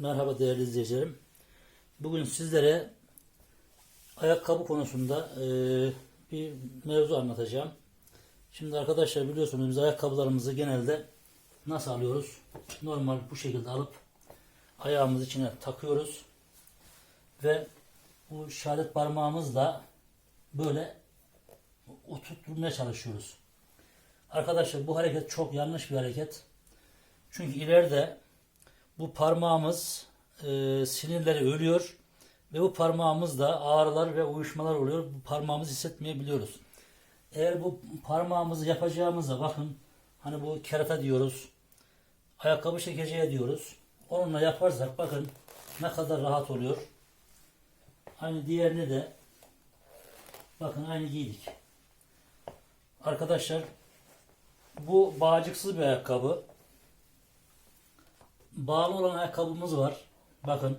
Merhaba değerli izleyicilerim. Bugün sizlere ayakkabı konusunda e, bir mevzu anlatacağım. Şimdi arkadaşlar biliyorsunuz biz ayakkabılarımızı genelde nasıl alıyoruz? Normal bu şekilde alıp ayağımız içine takıyoruz. Ve bu işaret parmağımızla böyle oturtmaya çalışıyoruz. Arkadaşlar bu hareket çok yanlış bir hareket. Çünkü ileride bu parmağımız e, sinirleri ölüyor ve bu parmağımızda ağrılar ve uyuşmalar oluyor. Bu parmağımızı hissetmeyebiliyoruz. Eğer bu parmağımızı yapacağımızda bakın hani bu kerata diyoruz. Ayakkabı çekeceği diyoruz. Onunla yaparsak bakın ne kadar rahat oluyor. Aynı diğerini de bakın aynı giydik. Arkadaşlar bu bağcıksız bir ayakkabı bağlı olan ayakkabımız var. Bakın.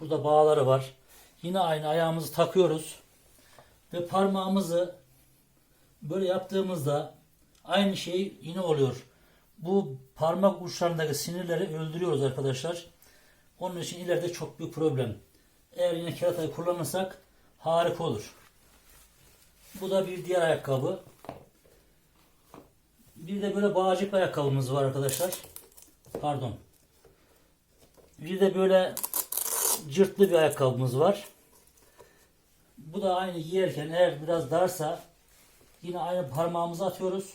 Burada bağları var. Yine aynı ayağımızı takıyoruz. Ve parmağımızı böyle yaptığımızda aynı şey yine oluyor. Bu parmak uçlarındaki sinirleri öldürüyoruz arkadaşlar. Onun için ileride çok büyük problem. Eğer yine keratayı kullanırsak harika olur. Bu da bir diğer ayakkabı. Bir de böyle bağcık ayakkabımız var arkadaşlar. Pardon. Bir de böyle cırtlı bir ayakkabımız var. Bu da aynı giyerken eğer biraz darsa yine aynı parmağımızı atıyoruz.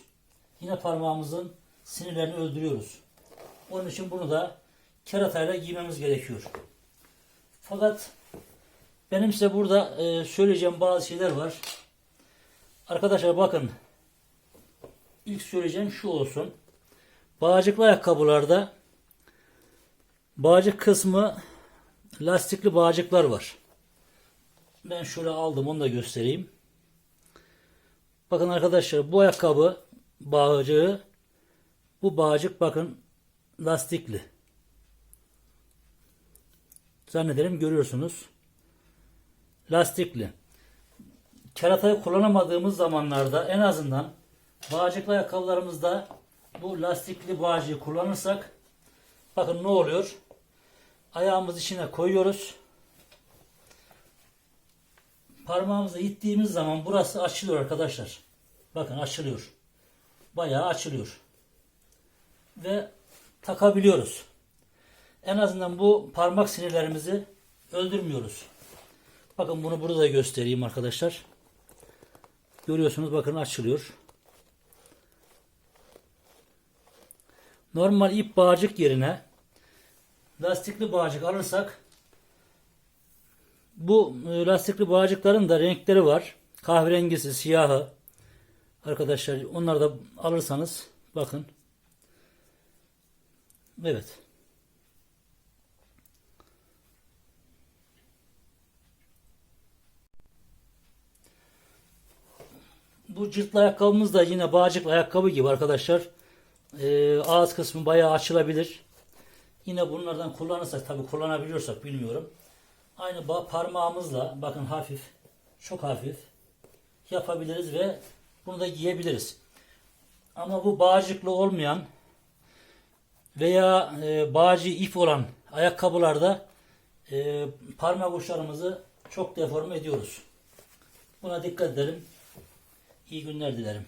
Yine parmağımızın sinirlerini öldürüyoruz. Onun için bunu da keratayla giymemiz gerekiyor. Fakat benim size burada e, söyleyeceğim bazı şeyler var. Arkadaşlar bakın. İlk söyleyeceğim şu olsun. Bağcıklı ayakkabılarda Bağcık kısmı lastikli bağcıklar var. Ben şöyle aldım onu da göstereyim. Bakın arkadaşlar bu ayakkabı bağcığı bu bağcık bakın lastikli. Zannederim görüyorsunuz. Lastikli. Keratayı kullanamadığımız zamanlarda en azından bağcıklı ayakkabılarımızda bu lastikli bağcığı kullanırsak bakın ne oluyor? Ayağımızı içine koyuyoruz. Parmağımızı ittiğimiz zaman burası açılıyor arkadaşlar. Bakın açılıyor. Bayağı açılıyor. Ve takabiliyoruz. En azından bu parmak sinirlerimizi öldürmüyoruz. Bakın bunu burada göstereyim arkadaşlar. Görüyorsunuz bakın açılıyor. Normal ip bağcık yerine lastikli bağcık alırsak bu e, lastikli bağcıkların da renkleri var. Kahverengisi, siyahı. Arkadaşlar onları da alırsanız bakın. Evet. Bu cırtlı ayakkabımız da yine bağcıklı ayakkabı gibi arkadaşlar. Ee, ağız kısmı bayağı açılabilir. Yine bunlardan kullanırsak tabi kullanabiliyorsak bilmiyorum. Aynı parmağımızla bakın hafif çok hafif yapabiliriz ve bunu da giyebiliriz. Ama bu bağcıklı olmayan veya e, bağcı ip olan ayakkabılarda e, parmak uçlarımızı çok deforme ediyoruz. Buna dikkat edelim. İyi günler dilerim.